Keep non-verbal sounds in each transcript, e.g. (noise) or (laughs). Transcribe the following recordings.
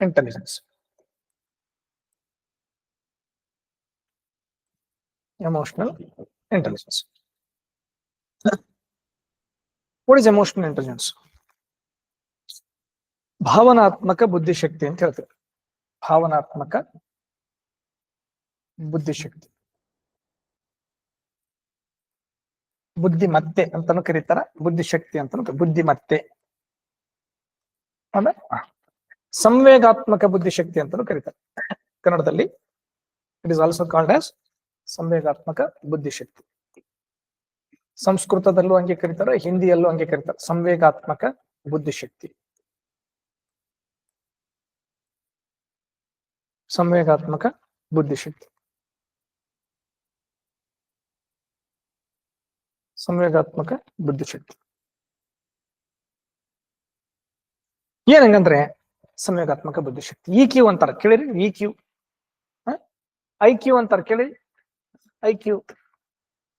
intelligence. Emotional intelligence. What is emotional intelligence? ಭಾವನಾತ್ಮಕ ಬುದ್ಧಿಶಕ್ತಿ ಅಂತ ಹೇಳ್ತೇವೆ ಭಾವನಾತ್ಮಕ ಬುದ್ಧಿಶಕ್ತಿ ಬುದ್ಧಿಮತ್ತೆ ಅಂತಾನು ಕರೀತಾರ ಬುದ್ಧಿಶಕ್ತಿ ಅಂತಾನು ಕರೀತಾರ. ಬುದ್ಧಿಮತ್ತೆ ಆಮೇಲೆ ಆ, ಸಂವೇಗಾತ್ಮಕ ಬುದ್ಧಿಶಕ್ತಿ ಅಂತಲೂ ಕರೀತಾರೆ. ಕನ್ನಡದಲ್ಲಿ it is also called as ಸಂವೇಗಾತ್ಮಕ ಬುದ್ಧಿಶಕ್ತಿ. ಸಂಸ್ಕೃತದಲ್ಲೂ ಹಂಗೆ ಕರೀತಾರೆ, ಹಿಂದಿಯಲ್ಲೂ ಹಂಗೆ ಕರೀತಾರೆ, ಸಂವೇಗಾತ್ಮಕ ಬುದ್ಧಿಶಕ್ತಿ. ಸಂವೇಗಾತ್ಮಕ ಬುದ್ಧಿಶಕ್ತಿ. ಸಂವೇಗಾತ್ಮಕ ಬುದ್ಧಿಶಕ್ತಿ. ಏನಂಗಂದ್ರೆ ಸಂವೇಗಾತ್ಮಕ ಬುದ್ಧಿಶಕ್ತಿ. ಇ ಕ್ಯೂ ಅಂತಾರ, ಕೇಳಿರಿ ಇ ಕ್ಯೂ ಐ ಕ್ಯೂ ಅಂತಾರ, ಕೇಳಿರಿ. ಐ ಕ್ಯೂ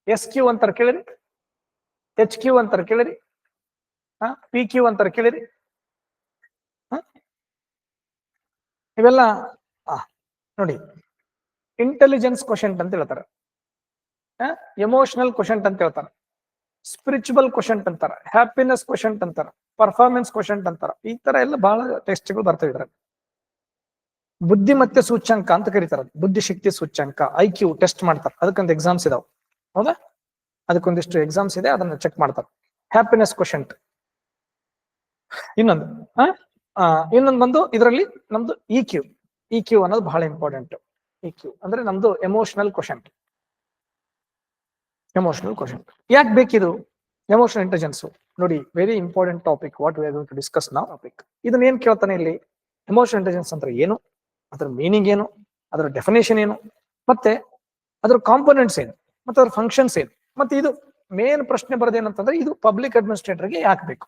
ಎಸ್ ಕ್ಯೂ ಅಂತಾರ, ಕೇಳಿರಿ. ಎಚ್ ಕ್ಯೂ ಅಂತಾರ, ಕೇಳಿರಿ. ಪಿ ಕ್ಯೂ ಅಂತಾರೆ, ಕೇಳಿರಿ. ಹ? ಇವೆಲ್ಲ ನೋಡಿ. ಇಂಟೆಲಿಜೆನ್ಸ್ ಕ್ವಶಂಟ್ ಅಂತ ಹೇಳ್ತಾರೆ. ಎಮೋಷನಲ್ ಕ್ವಶಂಟ್ ಅಂತ ಹೇಳ್ತಾರೆ. ಸ್ಪಿರಿಚುವಲ್ ಕ್ವಶಂಟ್ ಅಂತಾರ. ಹ್ಯಾಪಿನೆಸ್ ಕ್ವಶಂಟ್ ಅಂತಾರ. ಪರ್ಫಾರ್ಮೆನ್ಸ್ ಕ್ವಶಂಟ್ ಅಂತಾರ. ಈ ತರ ಎಲ್ಲ ಬಹಳ ಟೆಸ್ಟ್ಗಳು ಬರ್ತವೆ ಬುದ್ಧಿ ಮತ್ತೆ ಸೂಚ್ಯಂಕ ಅಂತ ಕರೀತಾರ ಬುದ್ಧಿಶಕ್ತಿ ಸೂಚ್ಯಂಕ ಐ ಕ್ಯೂ ಟೆಸ್ಟ್ ಮಾಡ್ತಾರೆ. ಅದಕ್ಕೊಂದು ಎಕ್ಸಾಮ್ಸ್ ಇದಾವ. ಹೌದಾ? ಅದಕ್ಕೊಂದಿಷ್ಟು ಎಕ್ಸಾಮ್ಸ್ ಇದೆ, ಅದನ್ನ ಚೆಕ್ ಮಾಡ್ತಾರೆ. ಹ್ಯಾಪಿನೆಸ್ ಕ್ವಶಂಟ್ ಇನ್ನೊಂದು ಇನ್ನೊಂದು ಬಂದು ಇದರಲ್ಲಿ ನಮ್ದು ಇ ಕ್ಯೂ ಇ ಕ್ಯೂ ಅನ್ನೋದು ಬಹಳ ಇಂಪಾರ್ಟೆಂಟ್ ಇ ಕ್ಯೂ ಅಂದ್ರೆ ನಮ್ದು ಎಮೋಷನಲ್ ಕ್ವಶಂಟ್ ಎಮೋಷನಲ್ ಕ್ವಶನ್ ಯಾಕೆ ಬೇಕಿದು? ಎಮೋಷನಲ್ ಇಂಟೆಲಿಜೆನ್ಸ್ ನೋಡಿ very important topic what we to discuss ನಾ ಟಾಪಿಕ್ ಇದನ್ನ ಏನ್ ಕೇಳ್ತಾನೆ ಇಲ್ಲಿ? ಎಮೋಷನ್ ಇಂಟೆಲಿಜೆನ್ಸ್ ಅಂದ್ರೆ ಏನು? ಅದರ ಮೀನಿಂಗ್ ಏನು? ಅದರ ಡೆಫಿನೇಷನ್ ಏನು? ಮತ್ತೆ ಅದರ ಕಾಂಪೋನೆಂಟ್ಸ್ ಏನು? ಮತ್ತೆ ಅದ್ರ ಫಂಕ್ಷನ್ಸ್ ಏನು? ಮತ್ತೆ ಇದು ಮೇನ್ ಪ್ರಶ್ನೆ ಬರೋದೇನಂತಂದ್ರೆ ಇದು ಪಬ್ಲಿಕ್ ಅಡ್ಮಿನಿಸ್ಟ್ರೇಟರ್ಗೆ ಯಾಕೆ ಬೇಕು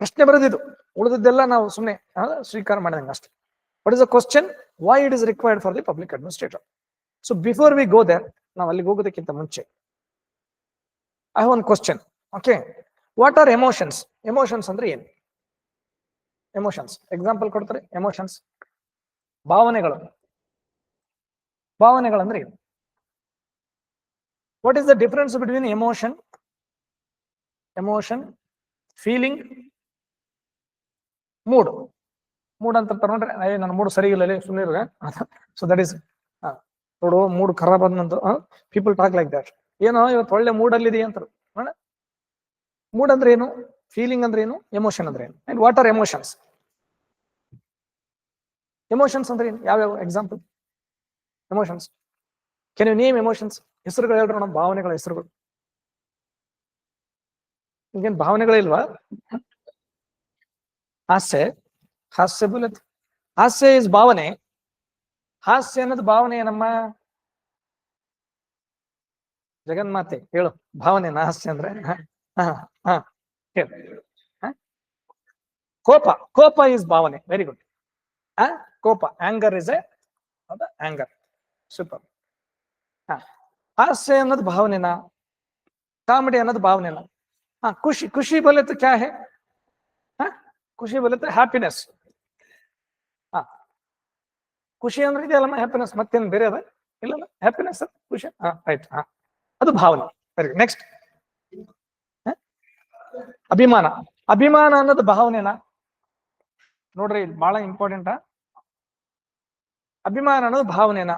ಪ್ರಶ್ನೆ ಬರೋದಿದು ಉಳಿದದ್ದೆಲ್ಲ ನಾವು ಸುಮ್ಮನೆ ಸ್ವೀಕಾರ ಮಾಡಿದಂಗೆ ಅಷ್ಟೇ. What is a question why it is required for the public administrator so before we go there ನಾವು ಅಲ್ಲಿಗೆ ಹೋಗೋದಕ್ಕಿಂತ ಮುಂಚೆ I have one question okay what are emotions emotions ಅಂದ್ರೆ ಏನು? ಎಮೋಷನ್ಸ್ ಎಕ್ಸಾಂಪಲ್ ಕೊಡ್ತಾರೆ. ಎಮೋಷನ್ಸ್ ಭಾವನೆಗಳು. ಭಾವನೆಗಳಂದ್ರೆ ಏನು? What is the difference between emotion emotion feeling mood mood ಅಂತ ತಗೊಂಡ್ರೆ ಅಯ್ಯ ನನ್ನ ಮೂಡ್ ಸರಿ ಇಲ್ಲ ಸುಮ್ಮನೆ ಸೊ ದಟ್ ಈಸ್ ನೋಡು ಮೂಡ್ ಖರಾಬ್ ಆದ್ನಂತ ಪೀಪಲ್ ಟಾಕ್ ಲೈಕ್ ದಟ್ ಏನೋ, ಇವತ್ತು ಒಳ್ಳೆ ಮೂಡ್ ಅಲ್ಲಿ ಅಂತಾರೆ. ಮೂಡ್ ಅಂದ್ರೆ ಏನು? ಫೀಲಿಂಗ್ ಅಂದ್ರೆ ಏನು? ಎಮೋಷನ್ ಅಂದ್ರೆ ಏನು? And what are emotions emotions ಅಂದ್ರೆ ಏನು? ಯಾವ್ಯಾವ? Example emotions can you name emotions ಹೆಸರುಗಳು ಹೇಳ್ರಿ ನಮ್ಮ ಭಾವನೆಗಳ ಹೆಸರುಗಳು. ಈಗೇನು ಭಾವನೆಗಳಿಲ್ವಾ ಹಾಸ್ಯ. ಹಾಸ್ಯ ಬುಲತ್ ಹಾಸ್ಯ ಇಸ್ ಭಾವನೆ. ಹಾಸ್ಯ ಅನ್ನೋದು ಭಾವನೆ ನಮ್ಮ ಜಗನ್ಮಾತೆ. ಹೇಳು ಭಾವನೆ ಹಾಸ್ಯ ಅಂದ್ರೆ? ಹಾ ಹಾ ಕೋಪ ಕೋಪ ಇಸ್ ಭಾವನೆ. ವೆರಿ ಗುಡ್ ಕೋಪ. Anger is a anger super ಹಾ, ಹಾಸ್ಯ ಅನ್ನೋದು ಭಾವನೆನ? ಕಾಮಿಡಿ ಅನ್ನೋದು ಭಾವನೆನ? ಹಾ, ಖುಷಿ ಖುಷಿ ಬೋಲೆ ತು ಕ್ಯಾ ಹೇ? ಖುಷಿ ಬೋಲೆ ಹ್ಯಾಪಿನೆಸ್ ಹಾ, ಖುಷಿ ಅಂದ್ರೆ ಇದೆಯಲ್ಲಮ್ಮ ಹ್ಯಾಪಿನೆಸ್ ಮತ್ತೇನು ಬೇರೆ ಅದ? ಇಲ್ಲಲ್ಲ ಹ್ಯಾಪಿನೆಸ್ ಖುಷಿ. ಹಾ, ಆಯ್ತು. ಹಾ, ಅದು ಭಾವನೆ. ಸರಿ ನೆಕ್ಸ್ಟ್ ಅಭಿಮಾನ. ಅಭಿಮಾನ ಅನ್ನೋದು ಭಾವನೆನ ನೋಡ್ರಿ, ಇದು ಬಹಳ ಇಂಪಾರ್ಟೆಂಟ್ ಅಭಿಮಾನ ಅನ್ನೋದು ಭಾವನೆನ.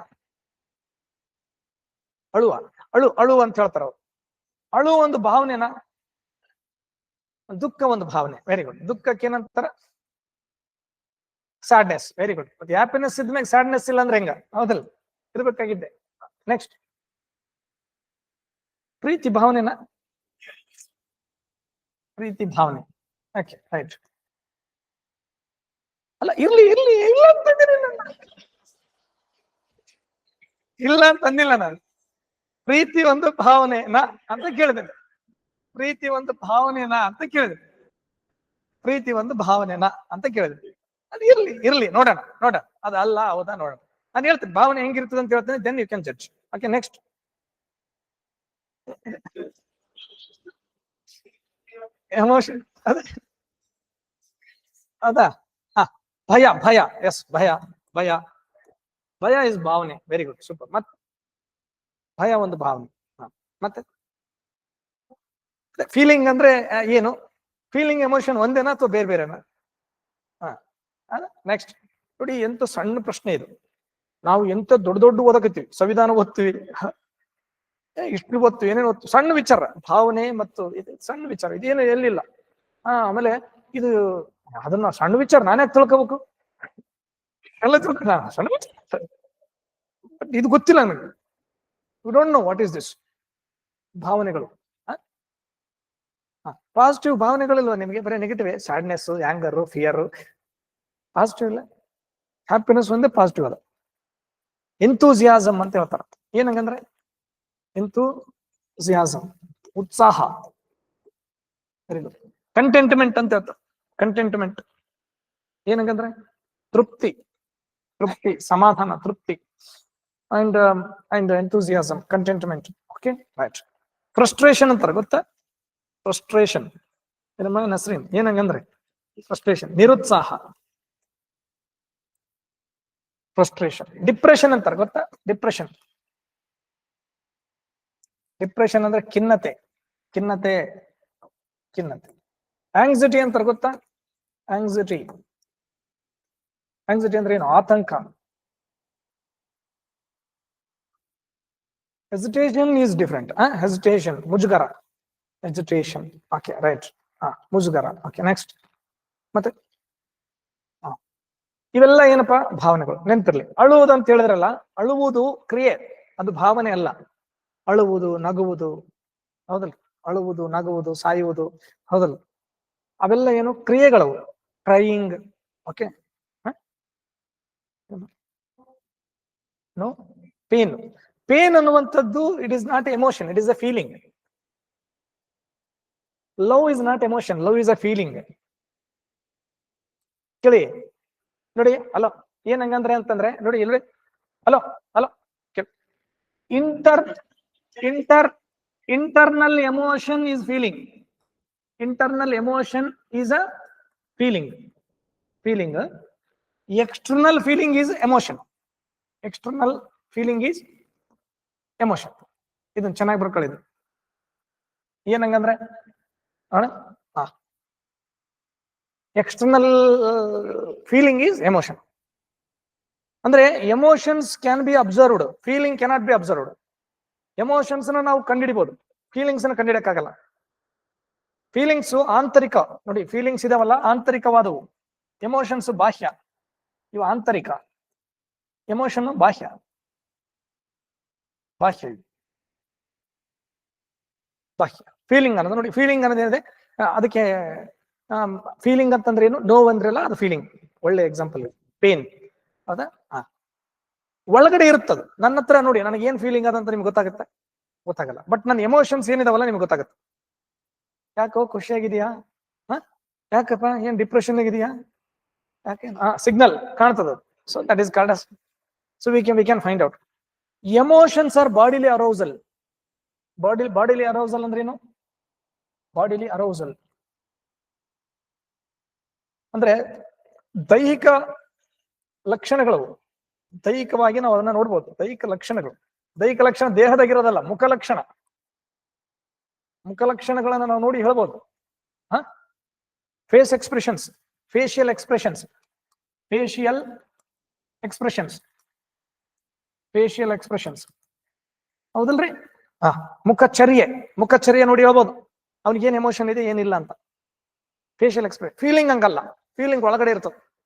ಅಳುವ, ಅಳು ಅಳು ಅಂತ ಹೇಳ್ತಾರ ಅವ್ರು. ಅಳು ಒಂದು ಭಾವನೆನ, ದುಃಖ ಒಂದು ಭಾವನೆ. ವೆರಿ ಗುಡ್ ದುಃಖಕ್ಕೆ ಏನಂತಾರ? ಸ್ಯಾಡ್ನೆಸ್ ವೆರಿ ಗುಡ್ ಮತ್ತೆ ಹ್ಯಾಪಿನೆಸ್ ಇದ್ಮೇಲೆ ಸ್ಯಾಡ್ನೆಸ್ ಇಲ್ಲ ಅಂದ್ರೆ ಹೆಂಗ? ಹೌದಲ್ಲ? ಇರ್ಬೇಕಾಗಿದ್ದೆ. ನೆಕ್ಸ್ಟ್ ಪ್ರೀತಿ ಭಾವನೆನಾ ಪ್ರೀತಿ ಭಾವನೆ. ಓಕೆ ರೈಟ್ ಅಲ್ಲ, ಇರ್ಲಿ ಇರ್ಲಿ, ಇಲ್ಲ ಅಂತಂದಿರಿ ನಾನು. ಇಲ್ಲ ಅಂತ ಅಂದಿಲ್ಲ ನಾನು. ಪ್ರೀತಿ ಒಂದು ಭಾವನೆನಾ ಅಂತ ಕೇಳಿದೆ. ಪ್ರೀತಿ ಒಂದು ಭಾವನೆನಾ ಅಂತ ಕೇಳಿದೆ. ಪ್ರೀತಿ ಒಂದು ಭಾವನೆನಾ ಅಂತ ಕೇಳಿದೆ. ಅದು ಇರ್ಲಿ ಇರ್ಲಿ, ನೋಡೋಣ ನೋಡೋಣ. ಅದು ಅಲ್ಲ, ಹೌದಾ, ನೋಡೋಣ. ನಾನು ಹೇಳ್ತೀನಿ, ಭಾವನೆ ಹೆಂಗಿರ್ತದೆ ಅಂತ ಹೇಳ್ತೇನೆ then you can judge okay next emotion ಅದ ಅದಾ ಹಾ ಭಯ ಭಯ ಎಸ್ ಭಯ ಭಯ ಭಯ ಇಸ್ ಭಾವನೆ ವೆರಿ ಗುಡ್ ಸೂಪರ್ ಮತ್ ಭಯ ಒಂದು ಭಾವನೆ ಮತ್ತೆ? ಫೀಲಿಂಗ್ ಅಂದ್ರೆ ಏನು? ಫೀಲಿಂಗ್ ಎಮೋಷನ್ ಒಂದೇನಾ ಅಥವಾ ಬೇರೆ ಬೇರೆನಾ? ಹಾ. ನೆಕ್ಸ್ಟ್ ನೋಡಿ, ಎಂತ ಸಣ್ಣ ಪ್ರಶ್ನೆ ಇದು. ನಾವು ಎಂತ ದೊಡ್ಡ ದೊಡ್ಡ ಓದಕತ್ತೀವಿ. ಸಂವಿಧಾನ ಓದ್ತೀವಿ. ಇಷ್ಟು ಗೊತ್ತು, ಏನೇನು ಗೊತ್ತು. ಸಣ್ಣ ವಿಚಾರ, ಭಾವನೆ ಮತ್ತು ಇದು ಸಣ್ಣ ವಿಚಾರ, ಇದೇನು ಎಲ್ಲಿಲ್ಲ. ಹಾ, ಆಮೇಲೆ ಇದು ಅದನ್ನ ಸಣ್ಣ ವಿಚಾರ ನಾನೇ ತಿಳ್ಕೋಬೇಕು. ಎಲ್ಲ ತಿಳ್ಕೊ ಸಣ್ಣ ವಿಚಾರ ಇದು ಗೊತ್ತಿಲ್ಲ ನನಗೆ. You don't know what is this ಭಾವನೆಗಳು. ಪಾಸಿಟಿವ್ ಭಾವನೆಗಳಿಲ್ವ ನಿಮಗೆ? ಬರೀ negative sadness anger fear positive ಇಲ್ಲ? ಹ್ಯಾಪಿನೆಸ್ ಒಂದೇ ಪಾಸಿಟಿವ್ ಅದ. ಎಂತೂಸಿಯಾಸಮ್ ಅಂತ ಹೇಳ್ತಾರ ಏನಂಗಂದ್ರೆ ಎಂತೂಸಿಯಾಸಮ್ ಉತ್ಸಾಹ. ಕಂಟೆಂಟ್ಮೆಂಟ್ ಅಂತ ಹೇಳ್ತಾರೆ. ಕಂಟೆಂಟ್ಮೆಂಟ್ ಏನಂಗಂದ್ರೆ ತೃಪ್ತಿ. ತೃಪ್ತಿ, ಸಮಾಧಾನ, ತೃಪ್ತಿ. And and enthusiasm contentment okay right frustration ಅಂತಾರೆ, ಗೊತ್ತಾ? ಫ್ರಸ್ಟ್ರೇಷನ್ ನಸ್ರೀನ್ ಏನಂಗಂದ್ರೆ ಫ್ರಸ್ಟ್ರೇಷನ್ ನಿರುತ್ಸಾಹ. ಫ್ರಸ್ಟ್ರೇಷನ್ ಡಿಪ್ರೆಷನ್ ಅಂತಾರೆ, ಗೊತ್ತಾ? ಡಿಪ್ರೆಷನ್ ಡಿಪ್ರೆಷನ್ ಅಂದ್ರೆ ಖಿನ್ನತೆ. ಖಿನ್ನತೆ ಖಿನ್ನತೆ. ಆಂಗ್ಸಿಟಿ ಅಂತ ಗೊತ್ತಾ? ಆಂಗ್ಸಿಟಿ ಆಂಗ್ಸಿಟಿ ಅಂದ್ರೆ ಏನು? ಆತಂಕ. ಹೆಸಿಟೇಷನ್ ಈಸ್ ಡಿಫ್ರೆಂಟ್ ಹೆಸಿಟೇಷನ್ ಮುಜುಗರ. ಹೆಸಿಟೇಷನ್ ಓಕೆ ರೈಟ್ ಹಾ ಮುಜುಗರ. ಓಕೆ ನೆಕ್ಸ್ಟ್ ಮತ್ತೆ. ಇವೆಲ್ಲ ಏನಪ್ಪಾ? ಭಾವನೆಗಳು. ನೆನ್ಪಿರ್ಲಿ. ಅಳುವುದು ಅಂತ ಹೇಳಿದ್ರಲ್ಲ, ಅಳುವುದು ಕ್ರಿಯೆ. ಅದು ಭಾವನೆ ಅಲ್ಲ. ಅಳುವುದು, ನಗುವುದು. ಹೌದಲ್ಲ? ಅಳುವುದು, ನಗುವುದು, ಸಾಯುವುದು. ಹೌದಲ್ಲ? ಅವೆಲ್ಲ ಏನು? ಕ್ರಿಯೆಗಳವು. Crying okay? No? Pain. Pain ಅನ್ನುವಂಥದ್ದು it is not emotion it is a feeling love is not emotion love is a feeling ಕೇಳಿ? ನೋಡಿ, ಅಲೋ, ಏನ್ ಹಂಗಂದ್ರೆ ಅಂತಂದ್ರೆ, ನೋಡಿ ಇಲ್ರಿ ಅಲೋ hello inter inter internal emotion is feeling internal emotion is a feeling feeling external feeling is emotion external feeling is emotion ಇದನ್ನ ಚೆನ್ನಾಗಿ ಬರ್ಕೊಳ್ಳಿದ್ರು ಏನಂಗಂದ್ರೆ ಎಕ್ಸ್ಟರ್ನಲ್ ಫೀಲಿಂಗ್ ಈಸ್ ಎಮೋಷನ್ ಅಂದ್ರೆ emotions can be observed feeling cannot be observed emotions ನಾವು ಕಂಡಿಡಿಬಹುದು ಫೀಲಿಂಗ್ಸ್ನ ಕಂಡಿಡಕ್ಕಾಗಲ್ಲ feelings ಆಂತರಿಕ. ನೋಡಿ feelings ಇದಾವಲ್ಲ, ಆಂತರಿಕವಾದವು. ಎಮೋಷನ್ಸ್ ಬಾಹ್ಯ. ಇವು ಆಂತರಿಕ. ಎಮೋಷನ್ ಬಾಹ್ಯ. ಬಾಹ್ಯ ಬಾಹ್ಯ. ಫೀಲಿಂಗ್ ಅನ್ನೋದು ನೋಡಿ ಫೀಲಿಂಗ್ ಅನ್ನೋದು ಏನಿದೆ? ಅದಕ್ಕೆ ಫೀಲಿಂಗ್ ಅಂತಂದ್ರೆ ಏನು? ನೋವು ಅಂದ್ರಲ್ಲ ಅದು ಫೀಲಿಂಗ್ ಒಳ್ಳೆ ಎಕ್ಸಾಂಪಲ್ ಪೇನ್ ಹೌದಾ ಒಳಗಡೆ ಇರುತ್ತದು ನನ್ನ ಹತ್ರ ನೋಡಿ ನನಗೆ ಏನ್ ಫೀಲಿಂಗ್ ಅದಂತ ನಿಮ್ಗೆ ಗೊತ್ತಾಗುತ್ತೆ? ಗೊತ್ತಾಗಲ್ಲ. ಬಟ್ ನನ್ನ ಎಮೋಷನ್ಸ್ ಏನಿದಾವಲ್ಲ ನಿಮ್ಗೆ ಗೊತ್ತಾಗುತ್ತೆ. ಯಾಕೋ ಖುಷಿಯಾಗಿದೆಯಾ? ಹಾ? ಯಾಕಪ್ಪ? ಏನ್ ಡಿಪ್ರೆಷನ್ ಆಗಿದೆಯಾ? ಯಾಕೆ? ಸಿಗ್ನಲ್ ಕಾಣ್ತದ so that is card so we can we can find out emotions are bodily arousal body bodily arousal ಅಂದ್ರೆ ಏನು? ಬಾಡಿಲಿ ಅರೌಸಲ್ ಅಂದ್ರೆ ದೈಹಿಕ ಲಕ್ಷಣಗಳು ದೈಹಿಕವಾಗಿ ನಾವು ಅದನ್ನ ನೋಡ್ಬೋದು. ದೈಹಿಕ ಲಕ್ಷಣಗಳು. ದೈಹಿಕ ಲಕ್ಷಣ ದೇಹದಾಗಿರೋದಲ್ಲ, ಮುಖ ಲಕ್ಷಣ. ಮುಖ ಲಕ್ಷಣಗಳನ್ನ ನಾವು ನೋಡಿ ಹೇಳ್ಬೋದು. ಹ? Face expressions facial expressions facial expressions facial expressions ಹೌದಲ್ರಿ? ಹಾ, ಮುಖಚರ್ಯೆ. ಮುಖಚರ್ಯೆ ನೋಡಿ ಹೇಳ್ಬೋದು. ಅವ್ನಿಗೆ ಏನ್ ಎಮೋಷನ್ ಇದೆ, ಏನಿಲ್ಲ ಅಂತ. ಫೇಶಿಯಲ್ ಎಕ್ಸ್ಪ್ರೆಸ್ ಫೀಲಿಂಗ್ ಹಂಗಲ್ಲ. ಫೀಲಿಂಗ್ ಒಳಗಡೆ ಇರ್ತದೆ.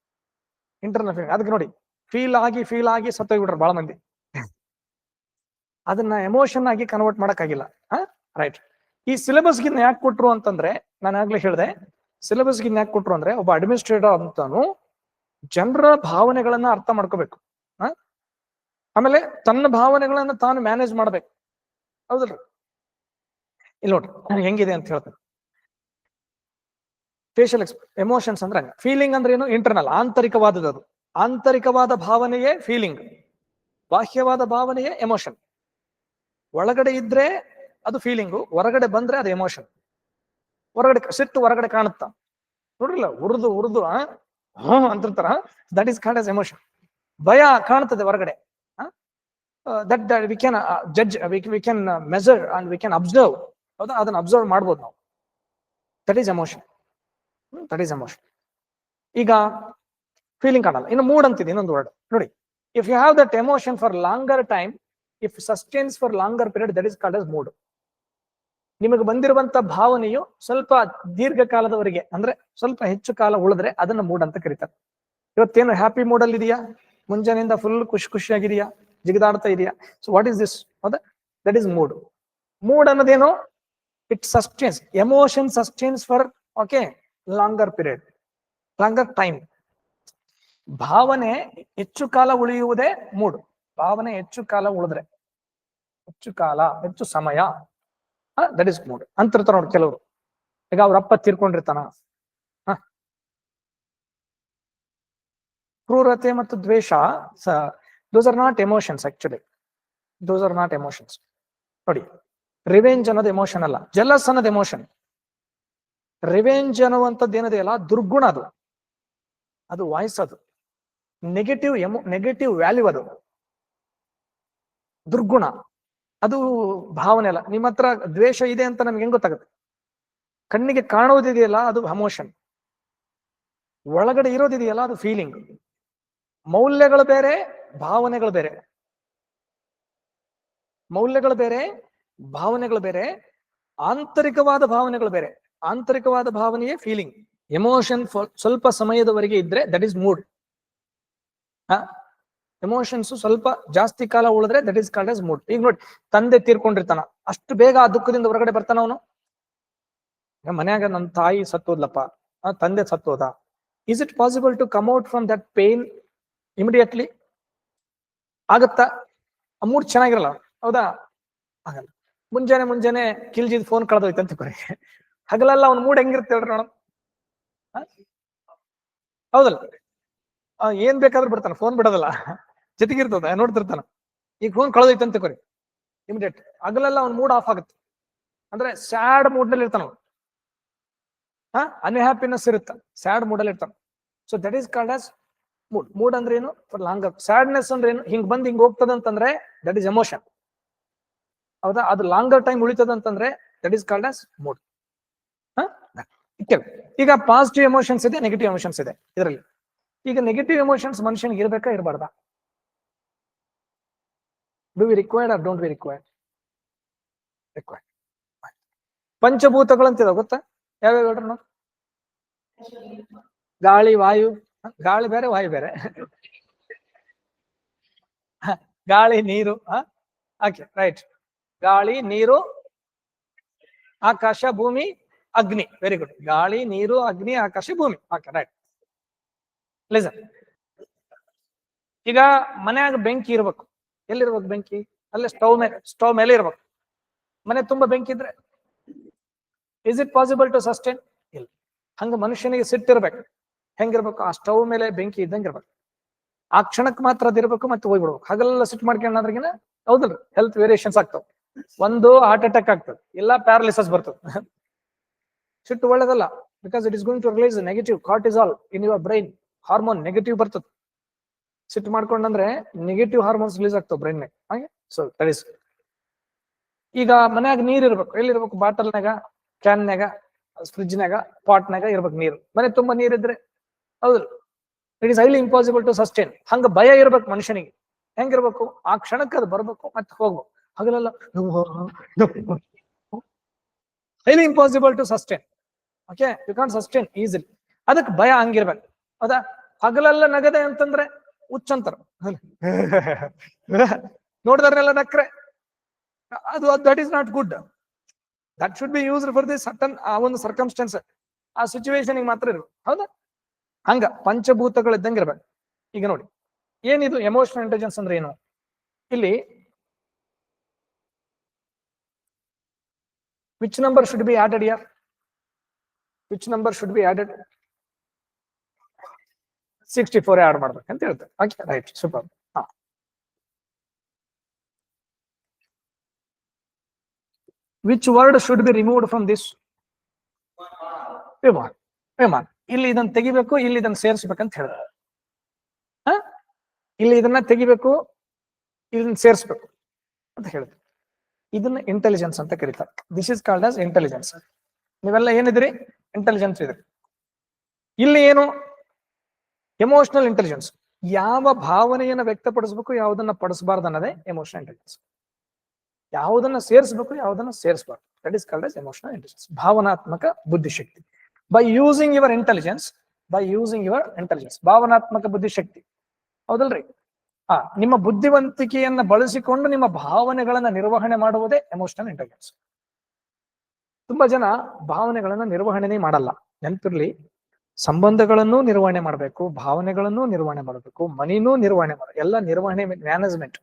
ಇಂಟರ್ನಲ್ ಫೀಲಿಂಗ್ ಅದಕ್ಕೆ ನೋಡಿ. ಫೀಲ್ ಆಗಿ ಫೀಲ್ ಆಗಿ ಸತ್ತೋಗ್ಬಿಟ್ರು ಬಹಳ ಮಂದಿ. ಅದನ್ನ ಎಮೋಷನ್ ಆಗಿ ಕನ್ವರ್ಟ್ ಮಾಡಕ್ಕಾಗಿಲ್ಲ. ಹಾ? ರೈಟ್ ಈ ಸಿಲೆಬಸ್ ಗಿನ್ನ ಯಾಕೆ ಕೊಟ್ರು ಅಂತಂದ್ರೆ, ನಾನು ಆಗ್ಲೇ ಹೇಳಿದೆ ಸಿಲೆಬಸ್ ಗಿನ್ನ ಯಾಕೆ ಕೊಟ್ರು ಅಂದ್ರೆ, ಒಬ್ಬ ಅಡ್ಮಿನಿಸ್ಟ್ರೇಟರ್ ಅಂತಾನು ಜನರ ಭಾವನೆಗಳನ್ನ ಅರ್ಥ ಮಾಡ್ಕೋಬೇಕು. ಆಮೇಲೆ ತನ್ನ ಭಾವನೆಗಳನ್ನ ತಾನು ಮ್ಯಾನೇಜ್ ಮಾಡ್ಬೇಕು. ಹೌದಲ್ರಿ? ಇಲ್ಲಿ ನೋಡ್ರಿ ಹೆಂಗಿದೆ ಅಂತ ಹೇಳ್ತೇನೆ. ಫೇಶಿಯಲ್ ಎಕ್ಸ್ ಎಮೋಷನ್ಸ್ ಅಂದ್ರೆ ಫೀಲಿಂಗ್ ಅಂದ್ರೆ ಏನು? ಇಂಟರ್ನಲ್ ಆಂತರಿಕವಾದದ್ದು ಅದು. ಆಂತರಿಕವಾದ ಭಾವನೆಯೇ ಫೀಲಿಂಗ್ ಬಾಹ್ಯವಾದ ಭಾವನೆಯೇ ಎಮೋಷನ್ ಒಳಗಡೆ ಇದ್ರೆ ಅದು ಫೀಲಿಂಗು ಹೊರಗಡೆ ಬಂದ್ರೆ ಅದು ಎಮೋಷನ್ ಹೊರಗಡೆ ಸಿಟ್ಟು ಹೊರಗಡೆ ಕಾಣುತ್ತಾ? ನೋಡ್ರಿಲ್ಲ, ಉರ್ದು ಉರ್ದು ಹ್ಮ್ ಅಂತಿರ್ತಾರ. That is called as emotion ಭಯ ಕಾಣುತ್ತದೆ ಹೊರಗಡೆ. That we can judge we can measure and we can observe ಹೌದಾ? ಅದನ್ನ ಅಬ್ಸರ್ವ್ ಮಾಡ್ಬೋದು ನಾವು. That is emotion that is emotion ಈಗ ಫೀಲಿಂಗ್ ಕಾಣಲ್ಲ. ಇನ್ನು ಮೂಡ್ ಅಂತಿದೆ, ಇನ್ನೊಂದು ವರ್ಡ್ ನೋಡಿ if you have that emotion for longer time if sustains for longer period that is called as mood ನಿಮಗೆ ಬಂದಿರುವಂತ ಭಾವನೆಯು ಸ್ವಲ್ಪ ದೀರ್ಘಕಾಲದವರೆಗೆ, ಅಂದ್ರೆ ಸ್ವಲ್ಪ ಹೆಚ್ಚು ಕಾಲ ಉಳಿದ್ರೆ ಅದನ್ನ ಮೂಡ್ ಅಂತ ಕರೀತಾರೆ. ಇವತ್ತೇನು ಹ್ಯಾಪಿ ಮೂಡ್ ಅಲ್ಲಿ ಇದೆಯಾ? ಮುಂಜಾನೆಯಿಂದ ಫುಲ್ ಖುಷಿ ಖುಷಿಯಾಗಿದೆಯಾ? ಜಿಗಿದಾಡ್ತಾ ಇದೆಯಾ? ಸೊ ವಾಟ್ ಇಸ್ ದಿಸ್ ಹೌದಾ? That is mood mood ಅನ್ನೋದೇನು? It sustains emotion sustains for okay longer period longer time ಭಾವನೆ ಹೆಚ್ಚು ಕಾಲ ಉಳಿಯುವುದೇ ಮೂಡ್. ಭಾವನೆ ಹೆಚ್ಚು ಕಾಲ ಉಳಿದ್ರೆ, ಹೆಚ್ಚು ಕಾಲ, ಹೆಚ್ಚು ಸಮಯ ದಟ್ ಇಸ್ ಮೂಡ್. ಅಂತಿರ್ತಾರ ನೋಡಿ ಕೆಲವರು. ಈಗ ಅವ್ರ ಅಪ್ಪ ತೀರ್ಕೊಂಡಿರ್ತಾನ. ಕ್ರೂರತೆ ಮತ್ತು ದ್ವೇಷ those are not emotions actually those are not emotions ನೋಡಿ ರಿವೆಂಜ್ ಅನ್ನೋದು ಎಮೋಷನ್ ಅಲ್ಲ. ಜಲಸ್ ಅನ್ನೋದು ಎಮೋಷನ್ ರಿವೆಂಜ್ ಅನ್ನುವಂಥದ್ದು ಏನದೆಯಲ್ಲ? ದುರ್ಗುಣ ಅದು. ಅದು ವಾಯ್ಸ್ ಅದು ನೆಗೆಟಿವ್ ಎಮೋ ನೆಗೆಟಿವ್ ವ್ಯಾಲ್ಯೂ ಅದು. ದುರ್ಗುಣ. ಅದು ಭಾವನೆ ಅಲ್ಲ. ನಿಮ್ಮ ಹತ್ರ ದ್ವೇಷ ಇದೆ ಅಂತ ನಮ್ಗೆ ಹೆಂಗ್ ಗೊತ್ತಾಗುತ್ತೆ? ಕಣ್ಣಿಗೆ ಕಾಣೋದಿದೆಯಲ್ಲ, ಅದು ಎಮೋಷನ್ ಒಳಗಡೆ ಇರೋದಿದೆಯಲ್ಲ, ಅದು ಫೀಲಿಂಗ್ ಮೌಲ್ಯಗಳು ಬೇರೆ, ಭಾವನೆಗಳು ಬೇರೆ. ಮೌಲ್ಯಗಳು ಬೇರೆ, ಭಾವನೆಗಳು ಬೇರೆ, ಆಂತರಿಕವಾದ ಭಾವನೆಗಳು ಬೇರೆ. ಆಂತರಿಕವಾದ ಭಾವನೆಯೇ ಫೀಲಿಂಗ್ ಎಮೋಷನ್ ಸ್ವಲ್ಪ ಸಮಯದವರೆಗೆ ಇದ್ರೆ ದಟ್ ಇಸ್ ಮೂಡ್ ಎಮೋಷನ್ಸ್ ಸ್ವಲ್ಪ ಜಾಸ್ತಿ ಕಾಲ ಉಳಿದ್ರೆ that is called as mood ಈಗ ನೋಡಿ, ತಂದೆ ತೀರ್ಕೊಂಡಿರ್ತಾನ. ಅಷ್ಟು ಬೇಗ ಆ ದುಃಖದಿಂದ ಹೊರಗಡೆ ಬರ್ತಾನ ಅವನು? ಮನ್ಯಾಗ ನನ್ನ ತಾಯಿ ಸತ್ತೋದ್ಲಪ್ಪ. ತಂದೆ ಸತ್ತೋದ. Is it possible to come out from that pain immediately ಆಗತ್ತಾ? ಆ ಮೂಡ್ ಚೆನ್ನಾಗಿರಲ್ಲ. ಹೌದಾ? ಆಗಲ್ಲ. ಮುಂಜಾನೆ ಮುಂಜಾನೆ ಕಿಲ್ಜಿದ್ ಫೋನ್ ಕಳೆದೋಯ್ತು ಅಂತ ಬರೀ ಹಗಲಲ್ಲ, ಅವ್ನ ಮೂಡ್ ಹೆಂಗಿರುತ್ತೆ ನೋಡಮ್ ಹೌದಲ್ಲ? ಏನ್ ಬೇಕಾದ್ರೂ ಬಿಡ್ತಾನೆ ಫೋನ್ ಬಿಡೋದಲ್ಲ. ಜೊತೆಗಿರ್ತದ, ನೋಡ್ತಿರ್ತಾನ. ಈಗ ಫೋನ್ ಕಳೆದೋಯ್ತು ಅಂತ ಕೊರಿ ಇಮಿಡಿಯೇಟ್ ಹಗಲೆಲ್ಲ ಅವ್ನ ಮೂಡ್ ಆಫ್ ಆಗುತ್ತೆ. ಅಂದ್ರೆ ಸ್ಯಾಡ್ ಮೂಡ್ನಲ್ಲಿ ಇರ್ತಾನ ಹಾ ಅನ್ಹ್ಯಾಪಿನೆಸ್ ಇರುತ್ತೆ. ಸ್ಯಾಡ್ ಮೂಡ್ ಅಲ್ಲಿ ಇರ್ತಾನ. So that is called as mood mood ಅಂದ್ರೆ ಏನು? ಫಾರ್ ಲಾಂಗರ್ ಸ್ಯಾಡ್ನೆಸ್ ಅಂದ್ರೆ ಏನು? ಹಿಂಗ್ ಬಂದ್ ಹಿಂಗ್ ಹೋಗ್ತದ ಅಂತಂದ್ರೆ ದಟ್ ಇಸ್ ಎಮೋಷನ್ ಹೌದಾ? ಅದು ಲಾಂಗರ್ ಟೈಮ್ ಉಳಿತದ ಅಂತಂದ್ರೆ that is called as mood ಈಗ ಪಾಸಿಟಿವ್ ಎಮೋಷನ್ಸ್ ಇದೆ ನೆಗೆಟಿವ್ ಎಮೋಷನ್ಸ್ ಇದೆ. ಇದರಲ್ಲಿ. ಈಗ ನೆಗೆಟಿವ್ ಎಮೋಷನ್ಸ್ ಮನುಷ್ಯನಿಗೆ ಇರ್ಬೇಕಾ, ಇರಬಾರ್ದ? Do we required or don't we required required ಪಂಚಭೂತಗಳಂತಿದಾವ ಗೊತ್ತಾ? ಯಾವ್ಯಾವ ಹೇಳ್ರಿ ಗಾಳಿ, ವಾಯು ಗಾಳಿ ಬೇರೆ, ವಾಯು ಬೇರೆ. ಗಾಳಿ, ನೀರು ಓಕೆ ರೈಟ್ ಗಾಳಿ, ನೀರು, ಆಕಾಶ, ಭೂಮಿ, ಅಗ್ನಿ. ವೆರಿ ಗುಡ್ ಗಾಳಿ, ನೀರು, ಅಗ್ನಿ, ಆಕಾಶ, ಭೂಮಿ. ಓಕೆ ರೈಟ್ ಲಿಸನ್ ಈಗ ಮನ್ಯಾಗ ಬೆಂಕಿ ಇರ್ಬೇಕು. ಎಲ್ಲಿರ್ಬೇಕು ಬೆಂಕಿ? ಅಲ್ಲೇ ಸ್ಟವ್ ಮೇಲೆ ಸ್ಟವ್ ಮೇಲೆ ಇರ್ಬೇಕು. ಮನೆ ತುಂಬಾ ಬೆಂಕಿ ಇದ್ರೆ is it possible to sustain ಇಲ್ಲ. ಹಂಗ ಮನುಷ್ಯನಿಗೆ ಸಿಟ್ಟಿರ್ಬೇಕು. ಹೆಂಗಿರ್ಬೇಕು? ಆ ಸ್ಟವ್ ಮೇಲೆ ಬೆಂಕಿ ಇದ್ದಂಗೆ ಇರ್ಬೇಕು. ಆ ಕ್ಷಣಕ್ಕೆ ಮಾತ್ರ ಅದಿರ್ಬೇಕು ಮತ್ತೆ ಹೋಗ್ಬಿಡ್ಬೇಕು. ಹಾಗೆಲ್ಲ ಸಿಟ್ಟು ಮಾಡ್ಕೊಂಡ್ರಿಗಿನ ಹೌದಲ್ರಿ? ಹೆಲ್ತ್ ವೇರಿಯೇಷನ್ಸ್ ಆಗ್ತಾವ. ಒಂದು ಹಾರ್ಟ್ ಅಟ್ಯಾಕ್ ಆಗ್ತದೆ. ಇಲ್ಲ ಪ್ಯಾರಾಲಿಸಸ್ ಬರ್ತದೆ. (laughs) ಸಿಟ್ಟು ಒಳ್ಳೇದಲ್ಲ. Because it is going to release negative all in your brain hormone negative ಬರ್ತದೆ. ಸಿಟ್ಟು ಮಾಡ್ಕೊಂಡಂದ್ರೆ ನೆಗೆಟಿವ್ ಹಾರ್ಮೋನ್ಸ್ ರಿಲೀಸ್ ಆಗ್ತಾವ ಬ್ರೈನ್ ಹಾಗೆ? ಸೊ ದಟ್ ಈಗ ಮನ್ಯಾಗ ನೀರ್ ಇರ್ಬೇಕು. ಎಲ್ಲಿರ್ಬೇಕು? ಬಾಟಲ್ನಾಗ ಕ್ಯಾನ್ನಾಗ ಫ್ರಿಜ್ನಾಗ ಪಾಟ್ನಾಗ ಇರ್ಬೇಕು ನೀರು. ಮನೆ ತುಂಬಾ ನೀರಿದ್ರೆ ಹೌದು. It is highly impossible to sustain ಹಂಗ ಭಯ ಇರ್ಬೇಕು ಮನುಷ್ಯನಿಗೆ. ಹೆಂಗಿರ್ಬೇಕು? ಆ ಕ್ಷಣಕ್ಕೆ ಅದು ಬರ್ಬೇಕು ಮತ್ತೆ ಹೋಗ್ಬೇಕು ಹಗಲೆಲ್ಲ highly impossible to sustain okay you can sustain easily ಅದಕ್ಕೆ ಭಯ ಹಂಗಿರ್ಬೇಕು. ಹೌದಾ? ಹಗಲೆಲ್ಲ ನಗದೆ ಅಂತಂದ್ರೆ ಹುಚ್ಚಂತರ. (laughs) ನೋಡಿದ್ರೆಲ್ಲ ನಕ್ರೆ. ಅದು that is not good that should be use for the certain ಆ ಒಂದು ಸರ್ಕಮ್ಸ್ಟೆನ್ಸ್ ಆ ಸಿಚುವೇಶನ್ ಮಾತ್ರ ಇರ್ಬೇಕು. ಹೌದಾ? ಹಂಗ ಪಂಚಭೂತಗಳು ಇದ್ದಂಗೆ ಇರ್ಬೇಕು. ಈಗ ನೋಡಿ ಏನಿದು ಎಮೋಷನಲ್ ಇಂಟೆಲಿಜೆನ್ಸ್ ಅಂದ್ರೆ ಏನು? ಇಲ್ಲಿ which number should be added ಯಾರ್ which number should be added sixty four add ಮಾಡ್ಬೇಕಂತ ಹೇಳ್ತಾರೆ ಓಕೆ ರೈಟ್ ಸೂಪರ್ ಹಾ. Which word should be removed from this ವಿಮಾನ್ ವಿಮಾನ್. ಇಲ್ಲಿ ಇದನ್ನ ತೆಗಿಬೇಕು, ಇಲ್ಲಿ ಇದನ್ನ ಸೇರಿಸ್ಬೇಕಂತ ಹೇಳಿದ್ರು ಇಲ್ಲಿ ಇದನ್ನ ತೆಗಿಬೇಕು, ಇದನ್ನ ಸೇರಿಸ್ಬೇಕು ಅಂತ ಹೇಳಿದ್ರು ಇದನ್ನ ಇಂಟೆಲಿಜೆನ್ಸ್ ಅಂತ ಕರೀತಾರೆ. This is called as intelligence ನೀವೆಲ್ಲ ಏನಿದ್ರಿ ಇಂಟೆಲಿಜೆನ್ಸ್ ಇದ್ರಿ ಇಲ್ಲಿ ಏನು? ಎಮೋಷನಲ್ ಇಂಟೆಲಿಜೆನ್ಸ್ ಯಾವ ಭಾವನೆಯನ್ನ ವ್ಯಕ್ತಪಡಿಸ್ಬೇಕು, ಯಾವುದನ್ನ ಪಡಿಸಬಾರ್ದು ಅನ್ನೋದೇ ಎಮೋಷನಲ್ ಇಂಟೆಲಿಜೆನ್ಸ್ ಯಾವುದನ್ನ ಸೇರಿಸಬೇಕು, ಯಾವುದನ್ನ ಸೇರಿಸಬಾರ್ದು. That is called as emotional intelligence ಭಾವನಾತ್ಮಕ ಬುದ್ಧಿಶಕ್ತಿ. By using your intelligence by using your intelligence ಭಾವನಾತ್ಮಕ ಬುದ್ಧಿಶಕ್ತಿ. ಹೌದಲ್ರಿ? ಆ, ನಿಮ್ಮ ಬುದ್ಧಿವಂತಿಕೆಯನ್ನ ಬಳಸಿಕೊಂಡು ನಿಮ್ಮ ಭಾವನೆಗಳನ್ನ ನಿರ್ವಹಣೆ ಮಾಡುವುದೇ ಎಮೋಷನಲ್ ಇಂಟೆಲಿಜೆನ್ಸ್ ತುಂಬಾ ಜನ ಭಾವನೆಗಳನ್ನ ನಿರ್ವಹಣೆನೇ ಮಾಡಲ್ಲ. ನೆನಪಿರ್ಲಿ ಸಂಬಂಧಗಳನ್ನು ನಿರ್ವಹಣೆ ಮಾಡಬೇಕು, ಭಾವನೆಗಳನ್ನು ನಿರ್ವಹಣೆ ಮಾಡಬೇಕು, ಮನಿನೂ ನಿರ್ವಹಣೆ ಮಾಡ, ಎಲ್ಲ ನಿರ್ವಹಣೆ ಮ್ಯಾನೇಜ್ಮೆಂಟ್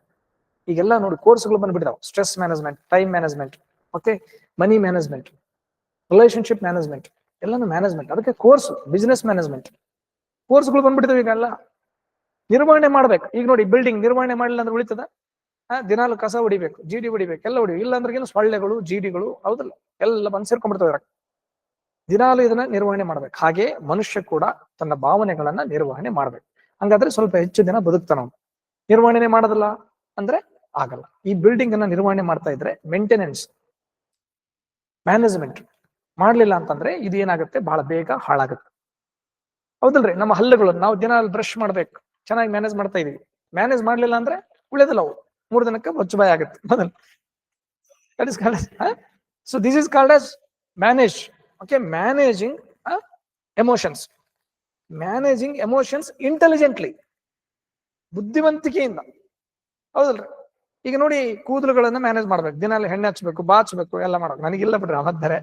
ಈಗೆಲ್ಲ ನೋಡಿ ಕೋರ್ಸ್ಗಳು ಬಂದ್ಬಿಟ್ಟಿದಾವೆ. Stress management time management okay money management relationship management ಎಲ್ಲಾನು ಮ್ಯಾನೇಜ್ಮೆಂಟ್ ಅದಕ್ಕೆ ಕೋರ್ಸ್ ಬಿಸ್ನೆಸ್ ಮ್ಯಾನೇಜ್ಮೆಂಟ್ ಕೋರ್ಸ್ಗಳು ಬಂದ್ಬಿಟ್ಟಿದ್ವಿ ಈಗೆಲ್ಲ. ನಿರ್ವಹಣೆ ಮಾಡ್ಬೇಕು. ಈಗ ನೋಡಿ ಬಿಲ್ಡಿಂಗ್ ನಿರ್ವಹಣೆ ಮಾಡಲಿಲ್ಲ ಅಂದ್ರೆ ಉಳಿತದ? ದಿನಾಲು ಕಸ ಹೊಡಿಬೇಕು, ಜಿಡಿ ಹೊಡಿಬೇಕು, ಎಲ್ಲ ಹೊಡಿಬೇಕು. ಇಲ್ಲ ಅಂದ್ರೆ ಏನು ಸೊಳ್ಳೆಗಳು, ಜಿಡಿಗಳು, ಹೌದಲ್ಲ? ಎಲ್ಲ ಬಂದ್ ಸೇರ್ಕೊಂಡ್ಬಿಡ್ತವೆ ದಿನಾಲು ಇದನ್ನ ನಿರ್ವಹಣೆ ಮಾಡ್ಬೇಕು. ಹಾಗೆ ಮನುಷ್ಯ ಕೂಡ ತನ್ನ ಭಾವನೆಗಳನ್ನ ನಿರ್ವಹಣೆ ಮಾಡ್ಬೇಕು. ಹಂಗಾದ್ರೆ ಸ್ವಲ್ಪ ಹೆಚ್ಚು ದಿನ ಬದುಕ್ತಾನ ನಿರ್ವಹಣೆ ಮಾಡೋದಿಲ್ಲ ಅಂದ್ರೆ ಆಗಲ್ಲ. ಈ ಬಿಲ್ಡಿಂಗ್ ಅನ್ನ ನಿರ್ವಹಣೆ ಮಾಡ್ತಾ ಇದ್ರೆ ಮೇಂಟೆನೆನ್ಸ್ ಮ್ಯಾನೇಜ್ಮೆಂಟ್ ಮಾಡ್ಲಿಲ್ಲ ಅಂತಂದ್ರೆ ಇದು ಏನಾಗುತ್ತೆ? ಬಹಳ ಬೇಗ ಹಾಳಾಗುತ್ತೆ. ಹೌದಲ್ರಿ? ನಮ್ಮ ಹಲ್ಲುಗಳು ನಾವು ದಿನ ಬ್ರಷ್ ಮಾಡ್ಬೇಕು. ಚೆನ್ನಾಗಿ ಮ್ಯಾನೇಜ್ ಮಾಡ್ತಾ ಇದೀವಿ. ಮ್ಯಾನೇಜ್ ಮಾಡ್ಲಿಲ್ಲ ಅಂದ್ರೆ ಉಳಿದಿಲ್ಲ ಅವು. ಮೂರು ದಿನಕ್ಕೆ ಬೊಚ್ಚು ಬಾಯ್ ಆಗುತ್ತೆ is so this is called as manage okay managing emotions managing emotions intelligently ಬುದ್ಧಿವಂತಿಕೆಯಿಂದ. ಹೌದಲ್ರಿ? ಈಗ ನೋಡಿ, ಕೂದಲುಗಳನ್ನ ಮ್ಯಾನೇಜ್ ಮಾಡ್ಬೇಕು. ದಿನಾಲಿ ಹೆಣ್ಣೆ ಹಚ್ಬೇಕು, ಬಾಚ್ಬೇಕು, ಎಲ್ಲ ಮಾಡ್ಬೇಕು. ನನಗಿಲ್ಲ ಬಿಡ್ರಿ, ಅವತ್ತಾರೆ.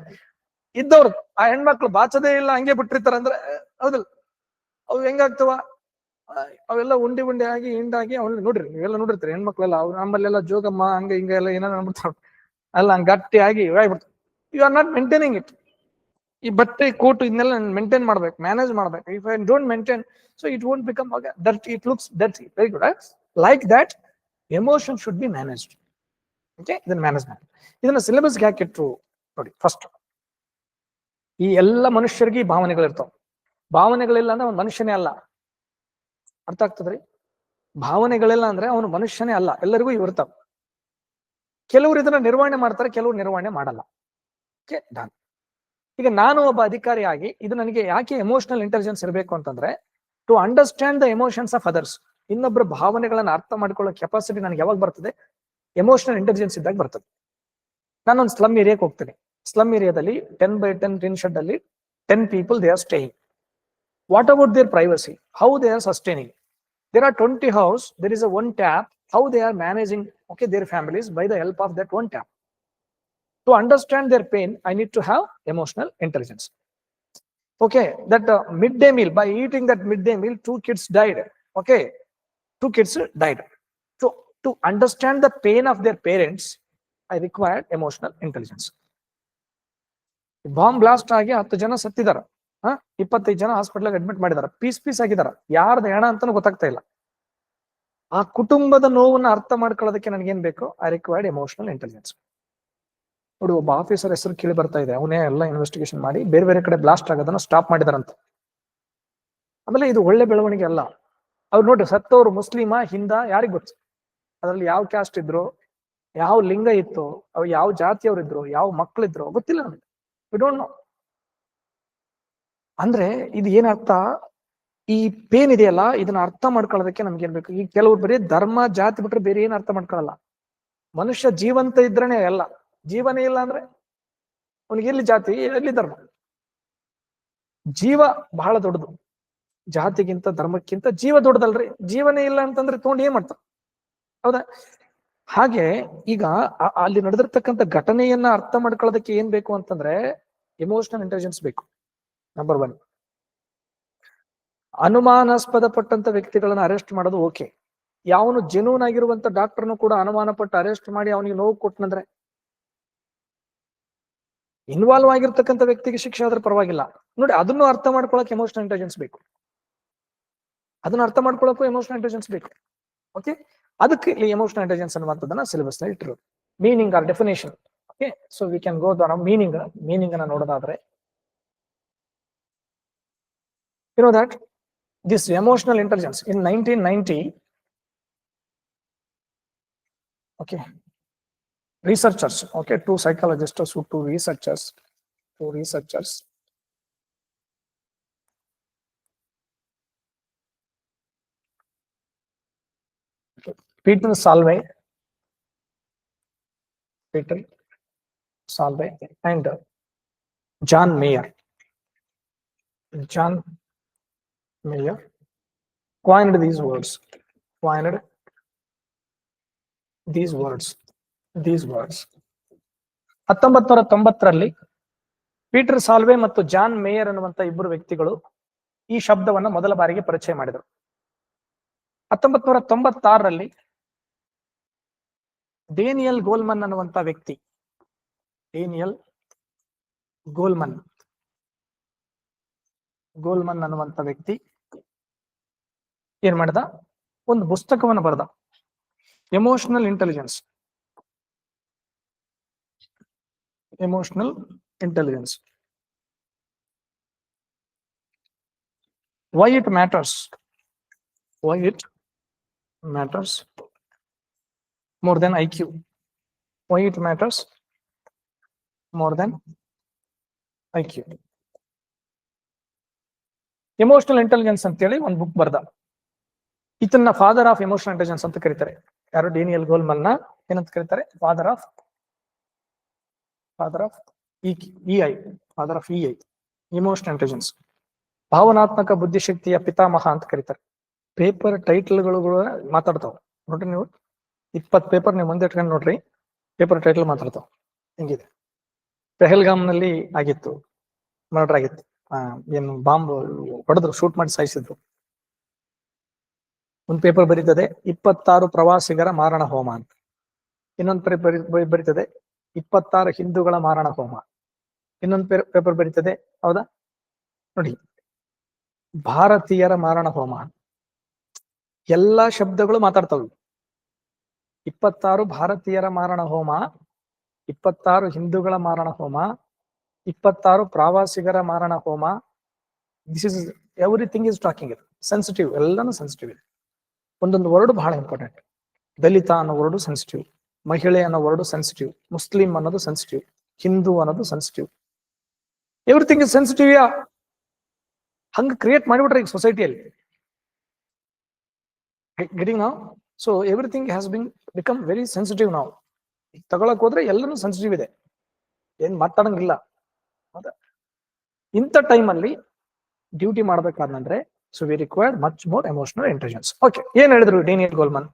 ಇದ್ದವ್ರು, ಆ ಹೆಣ್ಮಕ್ಳು ಬಾಚದೇ ಇಲ್ಲ, ಹಂಗೆ ಬಿಟ್ಟಿರ್ತಾರ ಅಂದ್ರೆ ಹೌದಲ್ ಅವು ಹೆಂಗಾಗ್ತವ? ಅವೆಲ್ಲ ಉಂಡಿ ಉಂಡಿ ಆಗಿ ಹಿಂಡಾಗಿ ಅವ್ನ ನೋಡ್ರಿ, ನೀವೆಲ್ಲ ನೋಡಿರ್ತೀರಿ, ಹೆಣ್ಮಕ್ಳೆಲ್ಲ, ಅವ್ರು ನಮ್ಮಲ್ಲೆಲ್ಲ ಜೋಗಮ್ಮ, ಹಂಗ ಹಿಂಗ ಎಲ್ಲ ಏನಾರ ಅನ್ಬಿಡ್ತಾವ ಅಲ್ಲ ಹಂಗ ಗಟ್ಟಿ ಆಗಿ you are not maintaining it ಈ ಬಟ್ಟೆ, ಕೋಟ್ ಇದನ್ನೆಲ್ಲ ಮೇಂಟೈನ್ ಮಾಡ್ಬೇಕು ಮ್ಯಾನೇಜ್ ಮಾಡ್ಬೇಕು. If I don't maintain so it won't become that it looks that very good like that emotion should be managed okay ಇದನ್ನ ಮ್ಯಾನೇಜ್ ಮಾಡಿ. ಇದನ್ನ ಸಿಲೆಬಸ್ಗೆ ಯಾಕೆ ಇಟ್ರು ನೋಡಿ ಫಸ್ಟ್ ಈ ಎಲ್ಲ ಮನುಷ್ಯರಿಗೆ ಈ ಭಾವನೆಗಳಿರ್ತಾವ ಭಾವನೆಗಳಿಲ್ಲ ಅಂದ್ರೆ ಅವ್ನು ಮನುಷ್ಯನೇ ಅಲ್ಲ. ಅರ್ಥ ಆಗ್ತದ್ರಿ ಭಾವನೆಗಳಿಲ್ಲ ಅಂದ್ರೆ ಅವನು ಮನುಷ್ಯನೇ ಅಲ್ಲ. ಎಲ್ಲರಿಗೂ ಇವರ್ತಾವ ಕೆಲವರು ಇದನ್ನ ನಿರ್ವಹಣೆ ಮಾಡ್ತಾರೆ, ಕೆಲವರು ನಿರ್ವಹಣೆ ಮಾಡಲ್ಲ. ಓಕೆ ಡನ್ ಈಗ ನಾನು ಒಬ್ಬ ಅಧಿಕಾರಿಯಾಗಿ, ಇದು ನನಗೆ ಯಾಕೆ ಎಮೋಷನಲ್ ಇಂಟೆಲಿಜೆನ್ಸ್ ಇರಬೇಕು ಅಂತಂದ್ರೆ to understand the emotions of others ಇನ್ನೊಬ್ಬರ ಭಾವನೆಗಳನ್ನ ಅರ್ಥ ಮಾಡ್ಕೊಳ್ಳೋ ಕೆಪಾಸಿಟಿ ನನಗೆ ಯಾವಾಗ ಬರ್ತದೆ? ಎಮೋಷನಲ್ ಇಂಟೆಲಿಜೆನ್ಸ್ ಇದ್ದಾಗ ಬರ್ತದೆ. ನಾನೊಂದು ಸ್ಲಮ್ ಏರಿಯಾಕ್ಕೆ ಹೋಗ್ತೀನಿ. ಸ್ಲಮ್ ಏರಿಯಾದಲ್ಲಿ ten by ten tin shed ಅಲ್ಲಿ ten people they are staying what about their privacy how they are sustaining there are twenty house there is a one tap how they are managing okay their families by the help of that one tap to understand their pain, I need to have emotional intelligence. Okay, that uh, midday meal, by eating that midday meal, two kids died. Okay, two kids died. So, to understand the pain of their parents, I required emotional intelligence. Bomb blast ಆಗಿ ಹತ್ತು ಜನ ಸತ್ತಿದಾರ ಹಾ ಇಪ್ಪತ್ತೈದು ಜನ hospital admit ಮಾಡಿದಾರ piece piece ಆಗಿದಾರ ಯಾರ್ದು ಹೆಣ ಅಂತಾನು ಗೊತ್ತಾಗ್ತಾ ಇಲ್ಲ ಆ ಕುಟುಂಬದ ನೋವನ್ನ ಅರ್ಥ ಮಾಡ್ಕೊಳ್ಳೋದಕ್ಕೆ ನನಗೇನ್ ಬೇಕು ಐ ರಿಕ್ವೈರ್ಡ್ ಎಮೋಷನಲ್ ಇಂಟೆಲಿಜೆನ್ಸ್ ನೋಡಿ, ಒಬ್ಬ ಆಫೀಸರ್ ಹೆಸರು ಕೇಳಿ ಬರ್ತಾ ಇದೆ. ಅವನೇ ಎಲ್ಲ ಇನ್ವೆಸ್ಟಿಗೇಷನ್ ಮಾಡಿ ಬೇರೆ ಬೇರೆ ಕಡೆ ಬ್ಲಾಸ್ಟ್ ಆಗೋದನ್ನ ಸ್ಟಾಪ್ ಮಾಡಿದಾರಂತ. ಆಮೇಲೆ ಇದು ಒಳ್ಳೆ ಬೆಳವಣಿಗೆ ಅಲ್ಲ. ಅವ್ರು ನೋಡ್ರಿ, ಸತ್ತವರು ಮುಸ್ಲಿಮ, ಹಿಂದ, ಯಾರಿಗ್ ಗೊತ್ತು? ಅದ್ರಲ್ಲಿ ಯಾವ ಕ್ಯಾಸ್ಟ್ ಇದ್ರು, ಯಾವ ಲಿಂಗ ಇತ್ತು, ಅವ್ ಯಾವ ಜಾತಿಯವ್ರು ಇದ್ರು ಯಾವ ಮಕ್ಳಿದ್ರು ಗೊತ್ತಿಲ್ಲ ನಮಗೆ. ವಿ ಡೋಂಟ್ ನೋ ಅಂದ್ರೆ ಇದು ಏನರ್ಥ ಈ ಪೇನ್ ಇದೆಯಲ್ಲ, ಇದನ್ನ ಅರ್ಥ ಮಾಡ್ಕೊಳ್ಳೋದಕ್ಕೆ ನಮ್ಗೆ ಏನ್ ಬೇಕು? ಈ ಕೆಲವ್ರು ಬರೀ ಧರ್ಮ, ಜಾತಿ ಬಿಟ್ರೆ ಬೇರೆ ಏನ್ ಅರ್ಥ ಮಾಡ್ಕೊಳ್ಳಲ್ಲ ಮನುಷ್ಯ ಜೀವಂತ ಇದ್ರೇನೆ ಎಲ್ಲ ಜೀವನೇ ಇಲ್ಲ ಅಂದ್ರೆ ಅವನಿಗೆ ಎಲ್ಲಿ ಜಾತಿ, ಎಲ್ಲಿ ಧರ್ಮ? ಜೀವ ಬಹಳ ದೊಡ್ಡದು. ಜಾತಿಗಿಂತ ಧರ್ಮಕ್ಕಿಂತ ಜೀವ ದೊಡ್ಡದಲ್ರಿ. ಜೀವನೇ ಇಲ್ಲ ಅಂತಂದ್ರೆ ತಗೊಂಡು ಏನ್ ಮಾಡ್ತಾರ? ಹೌದಾ? ಹಾಗೆ ಈಗ ಅಲ್ಲಿ ನಡೆದಿರ್ತಕ್ಕಂಥ ಘಟನೆಯನ್ನ ಅರ್ಥ ಮಾಡ್ಕೊಳ್ಳೋದಕ್ಕೆ ಏನ್ ಬೇಕು ಅಂತಂದ್ರೆ ಎಮೋಷನಲ್ ಇಂಟೆಲಿಜೆನ್ಸ್ ಬೇಕು. ನಂಬರ್ ಒನ್ ಅನುಮಾನಾಸ್ಪದ ಪಟ್ಟಂತ ವ್ಯಕ್ತಿಗಳನ್ನ ಅರೆಸ್ಟ್ ಮಾಡೋದು ಓಕೆ ಯಾವನು ಜೆನೂನ್ ಆಗಿರುವಂತ ಡಾಕ್ಟರ್ನು ಕೂಡ ಅನುಮಾನ ಪಟ್ಟು ಅರೆಸ್ಟ್ ಮಾಡಿ ಅವನಿಗೆ ನೋವು ಕೊಟ್ಟನಂದ್ರೆ ಇನ್ವಾಲ್ವ್ ಆಗಿರ್ತಕ್ಕಂಥ ವ್ಯಕ್ತಿಗೆ ಶಿಕ್ಷೆ ಆದ್ರೆ ಪರವಾಗಿಲ್ಲ. ನೋಡಿ ಅದನ್ನು ಅರ್ಥ ಮಾಡ್ಕೊಳಕ್ ಎಮೋಷನಲ್ ಇಂಟೆಲಿಜೆನ್ಸ್ ಬೇಕು. ಅದನ್ನ ಅರ್ಥ ಮಾಡ್ಕೊಳಕ್ಕೂ ಎಮೋಷನಲ್ ಇಂಟೆಲಿಜೆನ್ಸ್ ಬೇಕು. ಓಕೆ ಅದಕ್ಕೆ ಇಲ್ಲಿ ಎಮೋಷನಲ್ ಇಂಟೆಲಿಜೆನ್ಸ್ ಅನ್ನುವಂಥದ್ದನ್ನ ಸಿಲೆಬಸ್ನಲ್ಲಿ ಇಟ್ಟಿರೋದು. Meaning or definition okay so we can go the meaning meaning ಅನ್ನ ನೋಡೋದಾದ್ರೆ. You know that? This emotional intelligence. In 1990, okay, researchers, okay, two psychologists, who two researchers, two researchers. Peter Salve, Peter Salve, and John Mayer. John Mayer coined these words, coined these words, these words ಹತ್ತೊಂಬತ್ ನೂರ ತೊಂಬತ್ತರಲ್ಲಿ Peter Salovey ಮತ್ತು John Mayer ಅನ್ನುವಂತ ಇಬ್ಬರು ವ್ಯಕ್ತಿಗಳು ಈ ಶಬ್ದವನ್ನು ಮೊದಲ ಬಾರಿಗೆ ಪರಿಚಯ ಮಾಡಿದರು. ಹತ್ತೊಂಬತ್ ನೂರ ತೊಂಬತ್ತಾರರಲ್ಲಿ ಡೇನಿಯಲ್ ಗೋಲ್ಮನ್ ಅನ್ನುವಂತ ವ್ಯಕ್ತಿ. Daniel Goleman. ಗೋಲ್ಮನ್ ಅನ್ನುವಂತ ವ್ಯಕ್ತಿ ಏನ್ ಮಾಡ್ದ? ಒಂದು ಪುಸ್ತಕವನ್ನು ಬರೆದ. Emotional intelligence emotional intelligence why it matters why it matters more than IQ. Why it matters more than IQ. Emotional intelligence ಅಂತೇಳಿ ಒಂದು ಬುಕ್ ಬರ್ದ. ಇದನ್ನ ಫಾದರ್ ಆಫ್ ಎಮೋಷನಲ್ ಇಂಟೆಲಿಜೆನ್ಸ್ ಅಂತ ಕರೀತಾರೆ. ಯಾರು? ಡೇನಿಯಲ್ ಗೋಲ್ಮನ್ನ ಏನಂತ ಕರೀತಾರೆ? Father of father of E I father of E I emotional intelligence ಭಾವನಾತ್ಮಕ ಬುದ್ಧಿಶಕ್ತಿಯ ಪಿತಾಮಹ ಅಂತ ಕರೀತಾರೆ. ಪೇಪರ್ ಟೈಟಲ್ಗಳು ಮಾತಾಡ್ತಾವ. ನೋಡ್ರಿ ನೀವು. ಇಪ್ಪತ್ತು ಪೇಪರ್ ನೀವು ಮುಂದೆ ಇಟ್ಕೊಂಡು ನೋಡ್ರಿ. ಪೇಪರ್ ಟೈಟಲ್ ಮಾತಾಡ್ತಾವ. ಹೆಂಗಿದೆ? ಪೆಹಲ್ಗಾಮ್ನಲ್ಲಿ ಆಗಿತ್ತು. ಮರ್ಡರ್ ಆಗಿತ್ತು ಏನು ಬಾಂಬ್ ಹೊಡೆದ್ರು ಶೂಟ್ ಮಾಡಿ ಸಾಯಿಸಿದ್ರು ಒಂದು ಪೇಪರ್ ಬರೀತದೆ. ಇಪ್ಪತ್ತಾರು ಪ್ರವಾಸಿಗರ ಮಾರಣ ಹೋಮ ಅಂತ. ಇನ್ನೊಂದು ಪೇಪರ್ ಬರೀತದೆ. ಇಪ್ಪತ್ತಾರು ಹಿಂದೂಗಳ ಮಾರಣ ಹೋಮ. ಇನ್ನೊಂದು ಪೇಪರ್ ಬರೀತದೆ. ಹೌದಾ? ನೋಡಿ. ಭಾರತೀಯರ ಮಾರಣ ಹೋಮ. ಎಲ್ಲಾ ಶಬ್ದಗಳು ಮಾತಾಡ್ತವೆ. ಇಪ್ಪತ್ತಾರು ಭಾರತೀಯರ ಮಾರಣ ಹೋಮ, ಇಪ್ಪತ್ತಾರು ಹಿಂದೂಗಳ ಮಾರಣ ಹೋಮ, ಇಪ್ಪತ್ತಾರು ಪ್ರವಾಸಿಗರ ಮಾರಣ ಹೋಮ. This is everything is talking ಇದು ಸೆನ್ಸಿಟಿವ್ ಎಲ್ಲಾನು ಸೆನ್ಸಿಟಿವ್ ಇದೆ. ಒಂದೊಂದು ವರ್ಡ್ ಬಹಳ ಇಂಪಾರ್ಟೆಂಟ್ ದಲಿತ ಅನ್ನೋ ವರ್ಡ್ ಸೆನ್ಸಿಟಿವ್ ಮಹಿಳೆ ಅನ್ನೋ ವರ್ಡ್ ಸೆನ್ಸಿಟಿವ್ ಮುಸ್ಲಿಂ ಅನ್ನೋದು ಸೆನ್ಸಿಟಿವ್ ಹಿಂದೂ ಅನ್ನೋದು sensitive everything is sensitive yeah? ಹಂಗ ಕ್ರಿಯೇಟ್ ಮಾಡಿಬಿಟ್ರೆ ಈಗ ಸೊಸೈಟಿಯಲ್ಲಿ ಗೆಟಿಂಗ್ ನಾವು so everything has been become very sensitive ನಾವು ತಗೊಳಕ್ ಹೋದ್ರೆ ಎಲ್ಲರೂ ಸೆನ್ಸಿಟಿವ್ ಇದೆ. ಏನ್ ಮಾತಾಡಂಗಿಲ್ಲ. ಇಂಥ ಟೈಮಲ್ಲಿ ಡ್ಯೂಟಿ ಮಾಡ್ಬೇಕಾದ್ರೆ so we required much more emotional intelligence okay ಏನ್ ಹೇಳಿದ್ರು ಡೇನಿಯಲ್ ಗೋಲ್ಮನ್?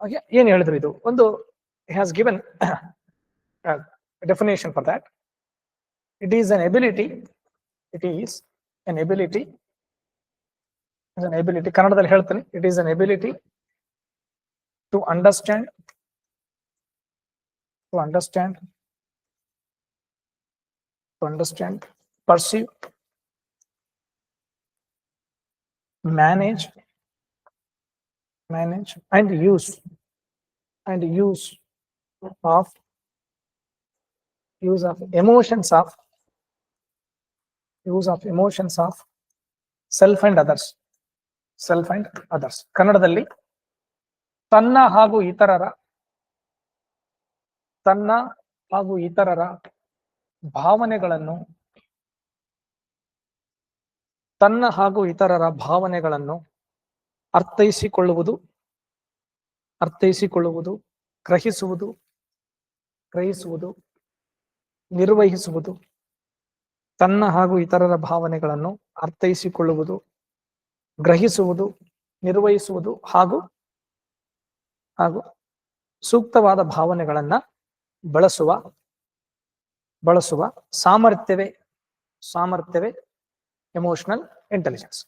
ಓಕೆ ಏನ್ ಹೇಳಿದ್ರು ಇದು ಒಂದು has given definition for that it is an ability it is an ability an ability ಕನ್ನಡದಲ್ಲಿ ಹೇಳ್ತೀನಿ. It is an ability to understand to understand to understand, perceive, manage manage and use and use of use of emotions of use of emotions of self and others self and others ಕನ್ನಡದಲ್ಲಿ ತನ್ನ ಹಾಗೂ ಇತರರ ತನ್ನ ಹಾಗೂ ಇತರರ ಭಾವನೆಗಳನ್ನು ತನ್ನ ಹಾಗೂ ಇತರರ ಭಾವನೆಗಳನ್ನು ಅರ್ಥೈಸಿಕೊಳ್ಳುವುದು ಅರ್ಥೈಸಿಕೊಳ್ಳುವುದು, ಗ್ರಹಿಸುವುದು ಗ್ರಹಿಸುವುದು, ನಿರ್ವಹಿಸುವುದು, ತನ್ನ ಹಾಗೂ ಇತರರ ಭಾವನೆಗಳನ್ನು ಅರ್ಥೈಸಿಕೊಳ್ಳುವುದು, ಗ್ರಹಿಸುವುದು, ನಿರ್ವಹಿಸುವುದು ಹಾಗೂ ಹಾಗೂ ಸೂಕ್ತವಾದ ಭಾವನೆಗಳನ್ನ ಬಳಸುವ ಬಳಸುವ ಸಾಮರ್ಥ್ಯವೇ ಸಾಮರ್ಥ್ಯವೇ ಎಮೋಷನಲ್ ಇಂಟೆಲಿಜೆನ್ಸ್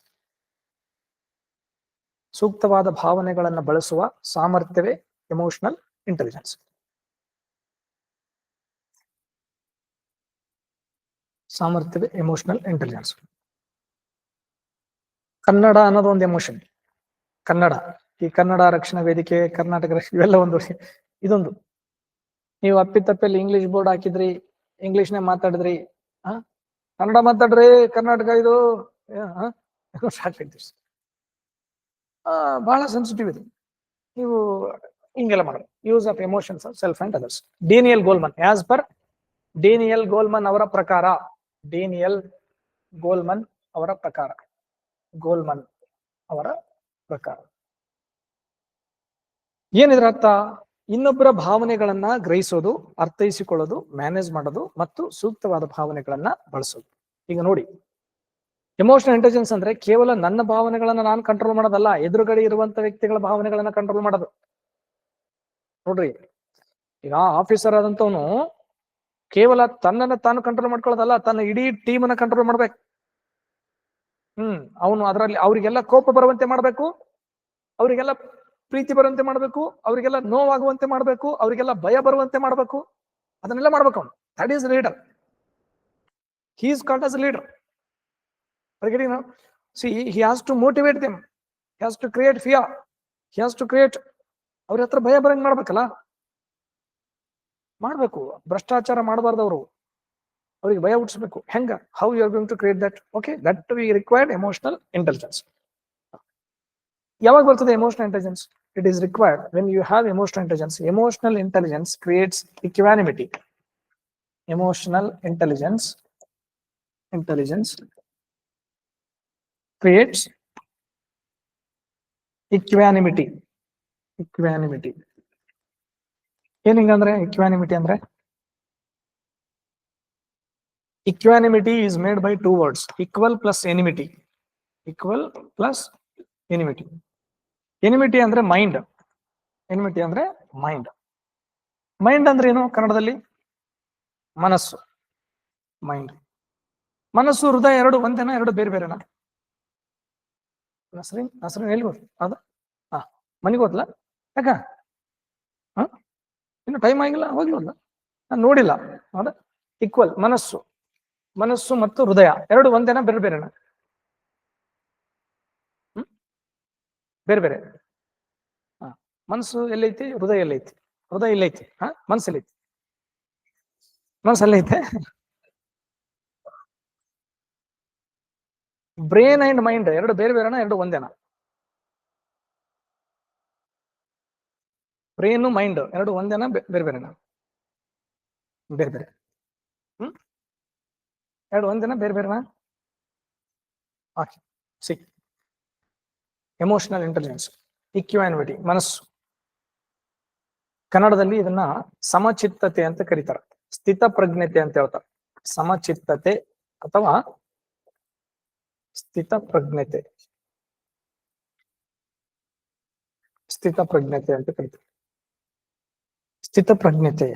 ಸೂಕ್ತವಾದ ಭಾವನೆಗಳನ್ನು ಬಳಸುವ ಸಾಮರ್ಥ್ಯವೇ ಎಮೋಷನಲ್ ಇಂಟೆಲಿಜೆನ್ಸ್ ಸಾಮರ್ಥ್ಯವೇ ಎಮೋಷನಲ್ ಇಂಟೆಲಿಜೆನ್ಸ್ ಕನ್ನಡ ಅನ್ನೋದು ಒಂದು ಎಮೋಷನ್ ಕನ್ನಡ. ಈ ಕನ್ನಡ ರಕ್ಷಣಾ ವೇದಿಕೆ, ಕರ್ನಾಟಕ ರಕ್ಷಣೆ, ಇವೆಲ್ಲ ಒಂದು (laughs) ಇದೊಂದು. ನೀವು ಅಪ್ಪಿತಪ್ಪಲ್ಲಿ ಇಂಗ್ಲಿಷ್ ಬೋರ್ಡ್ ಹಾಕಿದ್ರಿ ಇಂಗ್ಲಿಷ್ನೇ ಮಾತಾಡಿದ್ರಿ ಕನ್ನಡ ಮಾತಾಡ್ರಿ, ಕರ್ನಾಟಕ ಇದು ದಿಸ್ (laughs) ಬಹಳ ಸೆನ್ಸಿಟಿವ್ ಇದೆ. ನೀವು ಹಿಂಗೆಲ್ಲ ಮಾಡೋದು use of emotions self and others Daniel Goleman as per Daniel Goleman ಅವರ ಪ್ರಕಾರ ಡೇನಿಯಲ್ ಗೋಲ್ಮನ್ ಅವರ ಪ್ರಕಾರ ಗೋಲ್ಮನ್ ಅವರ ಪ್ರಕಾರ. ಏನಿದ್ರ ಅರ್ಥ? ಇನ್ನೊಬ್ಬರ ಭಾವನೆಗಳನ್ನ ಗ್ರಹಿಸೋದು, ಅರ್ಥೈಸಿಕೊಳ್ಳೋದು ಮ್ಯಾನೇಜ್ ಮಾಡೋದು ಮತ್ತು ಸೂಕ್ತವಾದ ಭಾವನೆಗಳನ್ನ ಬಳಸೋದು. ಈಗ ನೋಡಿ ಎಮೋಷನಲ್ ಇಂಟೆಲಿಜೆನ್ಸ್ ಅಂದ್ರೆ ಕೇವಲ ನನ್ನ ಭಾವನೆಗಳನ್ನ ನಾನು ಕಂಟ್ರೋಲ್ ಮಾಡೋದಲ್ಲ, ಎದುರುಗಡೆ ಇರುವಂತ ವ್ಯಕ್ತಿಗಳ ಭಾವನೆಗಳನ್ನ ಕಂಟ್ರೋಲ್ ಮಾಡೋದು. ನೋಡ್ರಿ, ಈಗ ಆಫೀಸರ್ ಆದಂತವನು ಕೇವಲ ತನ್ನನ್ನ ತಾನು ಕಂಟ್ರೋಲ್ ಮಾಡ್ಕೊಳ್ಳೋದಲ್ಲ, ತನ್ನ ಇಡೀ ಟೀಮ್ ಅನ್ನ ಕಂಟ್ರೋಲ್ ಮಾಡ್ಬೇಕು. ಹ್ಮ್, ಅವನು ಅದರಲ್ಲಿ ಅವರಿಗೆಲ್ಲ ಕೋಪ ಬರುವಂತೆ ಮಾಡ್ಬೇಕು, ಅವರಿಗೆಲ್ಲ ಪ್ರೀತಿ ಬರುವಂತೆ ಮಾಡ್ಬೇಕು, ಅವರಿಗೆಲ್ಲ ನೋವಾಗುವಂತೆ ಮಾಡ್ಬೇಕು, ಅವರಿಗೆಲ್ಲ ಭಯ ಬರುವಂತೆ ಮಾಡ್ಬೇಕು. ಅದನ್ನೆಲ್ಲ ಮಾಡ್ಬೇಕು ಅವನು. That is leader he is called as leader getting now see, he has to motivate them. He has to create fear. He has to create, ಅವ್ರ ಹತ್ರ ಭಯ ಬರಂಗ್ ಮಾಡ್ಬೇಕಲ್ಲ? ಮಾಡ್ಬೇಕು. ಭ್ರಷ್ಟಾಚಾರ ಮಾಡಬಾರ್ದು ಅವರು. ಅವ್ರಿಗೆ ಭಯ ಹುಟ್ಟಿಸ್ಬೇಕು. ಹೆಂಗ? How you are going to create that okay that we required emotional intelligence ಯಾವಾಗ ಬರ್ತದೆ emotional intelligence it is required when you have emotional intelligence emotional intelligence creates equanimity emotional intelligence intelligence creates equanimity equanimity ಏನ್ ಹಿಂಗಂದ್ರೆ equanimity ಅಂದ್ರೆ equanimity is made by two words equal plus enmity equal plus enmity enmity ಅಂದ್ರೆ mind enmity ಅಂದ್ರೆ mind mind ಅಂದ್ರೆ ಏನು ಕನ್ನಡದಲ್ಲಿ ಮನಸ್ಸು mind ಮನಸ್ಸು ಹೃದಯ ಎರಡು ಒಂದೇನಾ ಎರಡು ಬೇರೆ ಬೇರೆನಾ ನಸ್ರೀನ್, ನಸ್ರಿನ್ ಎಲ್ಲಿ ಗೊತ್ತು? ಅದ? ಹಾ ಮನೆಗೆ ಹೋದ್ಲ? ಯಾಕ? ಹಾ? ಇನ್ನು ಟೈಮ್ ಆಗಿಲ್ಲ ಹೋಗ್ಲಿಲ್ಲ ನಾನು ನೋಡಿಲ್ಲ. ಹೌದಾ ಈಕ್ವಲ್ ಮನಸ್ಸು. ಮನಸ್ಸು ಮತ್ತು ಹೃದಯ, ಎರಡು ಒಂದೇನ, ಬೇರೆ ಬೇರೆನಾ? ಹ್ಮ್? ಬೇರೆ ಬೇರೆ. ಹಾ, ಮನಸ್ಸು ಎಲ್ಲೈತಿ, ಹೃದಯ ಎಲ್ಲೈತಿ? ಹೃದಯ ಎಲ್ಲೈತಿ, ಹಾ? ಮನಸ್ಸು ಎಲ್ಲೈತಿ? ಮನಸ್ಸು ಬ್ರೇನ್ ಅಂಡ್ ಮೈಂಡ್ ಎರಡು ಬೇರೆ ಬೇರೆನಾ ಎರಡು ಒಂದೇನಾ? ಬ್ರೇನು ಮೈಂಡ್ ಎರಡು ಒಂದೇನಾ ಬೇರೆ ಬೇರೆನಾ? ಬೇರೆ ಬೇರೆ. ಹ್ಮ್? ಎರಡು ಒಂದೇನಾ ಬೇರೆ ಬೇರೆನಾ? Okay see emotional intelligence equanimity ಮನಸ್ಸು. ಕನ್ನಡದಲ್ಲಿ ಇದನ್ನ ಸಮಚಿತ್ತತೆ ಅಂತ ಕರೀತಾರೆ. ಸ್ಥಿತ ಪ್ರಜ್ಞತೆ ಅಂತ ಹೇಳ್ತಾರೆ. ಸಮಚಿತ್ತತೆ ಅಥವಾ ಸ್ಥಿತ ಪ್ರಜ್ಞತೆ. ಸ್ಥಿತ ಪ್ರಜ್ಞತೆ ಅಂತ ಕರಿತೀವಿ. ಸ್ಥಿತ ಪ್ರಜ್ಞತೆ.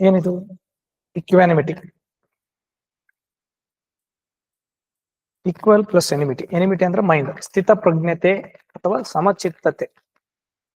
ಏನಿದು? Equanimity equal plus enmity enmity ಅಂದ್ರೆ ಮೈಂಡ್ ಸ್ಥಿತ ಪ್ರಜ್ಞತೆ ಅಥವಾ ಸಮಚಿತ್ತತೆ.